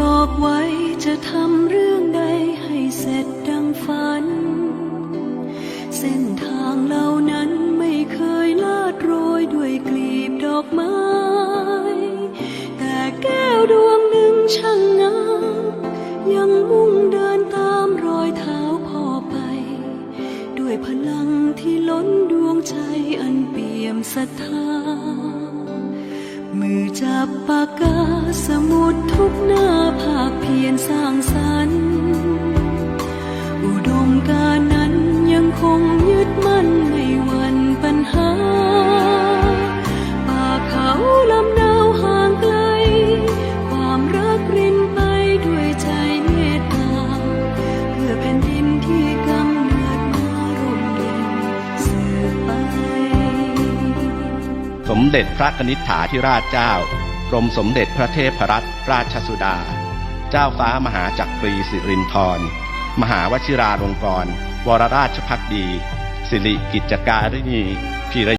บอกไว้จะทำเรื่องใดให้เสร็จดังฝัน เส้นทางเหล่านั้นไม่เคยลาดโรยด้วยกลีบดอกไม้ แต่แก้วดวงหนึ่งช่างงามยังมุ่งเดินตามรอยเท้าพ่อไป ด้วยพลังที่ล้นดวงใจอันเปี่ยมศรัทธา บปากกาสมุดทุกหน้าภาคเพียน สมเด็จพระกนิษฐาธิราชเจ้ากรมสมเด็จพระเทพรัตนราชสุดา เจ้าฟ้ามหาจักรีสิรินธรมหาวชิราลงกรณ์วรราชพักดี สิริกิจการินีพีร